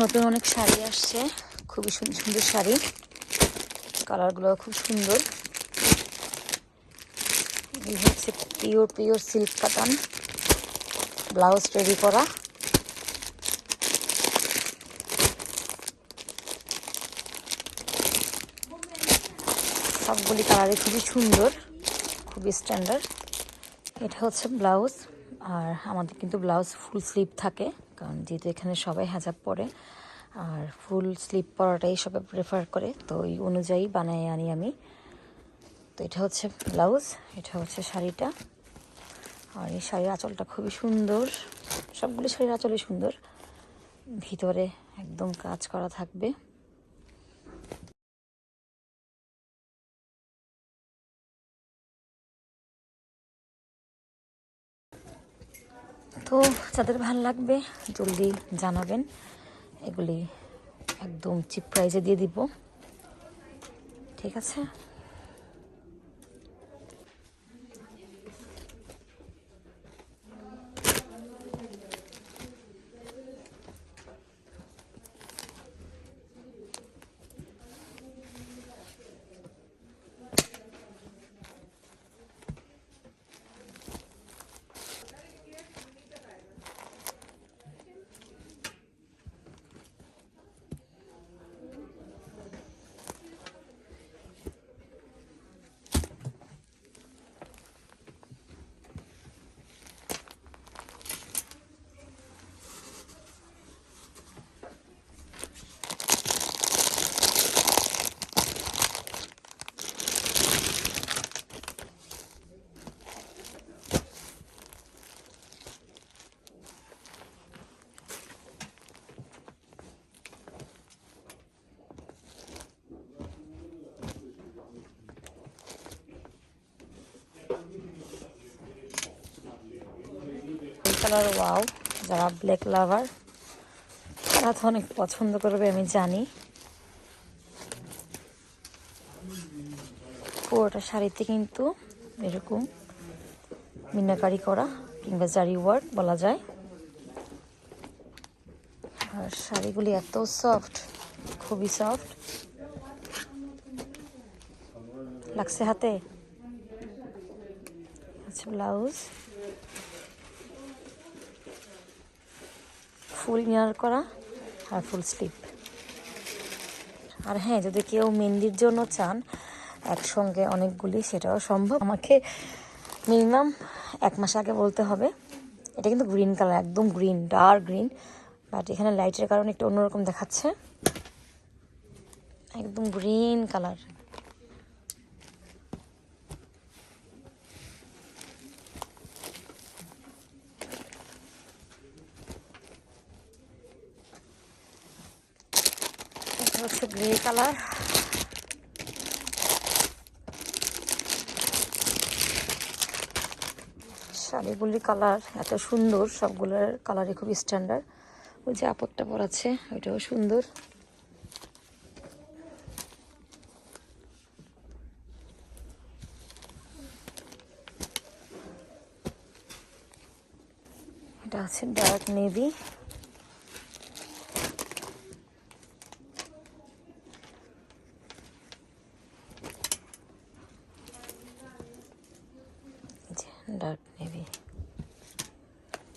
নতুন অনেক শাড়ি আসছে। খুবই সুন্দর সুন্দর শাড়ি। কালারগুলো খুব সুন্দর। হচ্ছে পিওর পিওর সিল্ক কাটান ব্লাউজ রেডি করা। সবগুলি কালারই খুবই সুন্দর, খুবই স্ট্যান্ডার্ড এটা হচ্ছে ব্লাউজ, আর আমাদের কিন্তু ব্লাউজ ফুল স্লিভ থাকে। কারণ যেহেতু এখানে সবাই হাজাব পরে আর ফুল স্লিপ পরাটাই সবাই প্রেফার করে, তো ওই অনুযায়ী বানাই আনি আমি। তো এটা হচ্ছে ব্লাউজ, এটা হচ্ছে শাড়িটা। আর এই শাড়ির আঁচলটা খুবই সুন্দর। সবগুলি শাড়ির আঁচলই সুন্দর। ভিতরে একদম কাজ করা থাকবে। তো যাদের ভালো লাগবে জলদি জানাবেন। এগুলি একদম চিপ প্রাইজে দিয়ে দিব। ঠিক আছে? কালার ওয়াও যারা ব্ল্যাক লাভার তারা তো অনেক পছন্দ করবে, আমি জানি। পুরোটা শাড়িতে কিন্তু এরকম মিনাকারি করা কিংবা জারি ওয়ার্ক বলা যায়। আর শাড়িগুলি এত সফট খুবই সফট লাগছে হাতে? আচ্ছা ব্লাউজ ফুল ইয়ার করা আর ফুল স্লিপ। আর হ্যাঁ যদি কেউ মেহেন্দির জন্য চান একসঙ্গে অনেকগুলি, সেটাও সম্ভব। আমাকে মিনিমাম এক মাস আগে বলতে হবে, এটা কিন্তু গ্রিন কালার, একদম গ্রিন, ডার্ক গ্রিন, বাট এখানে লাইটের কারণে একটু অন্যরকম দেখাচ্ছে। একদম গ্রিন কালার। হচ্ছে গ্রে কালার শাড়িগুলির কালার এত সুন্দর, সবগুলোর কালারই খুব স্ট্যান্ডার্ড ওই যে আপরটা পরাচ্ছে ওইটাও সুন্দর। এটা আছে ডার্ক নেভি ডার্ক নেভি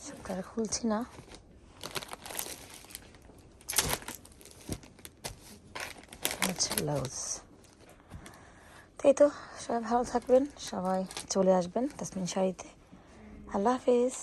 সবটা খুলছি না আচ্ছা ব্লাউজ তাই তো, সবাই ভালো থাকবেন, সবাই চলে আসবেন, তাসমিন শাড়িতে। আল্লাহ হাফিজ।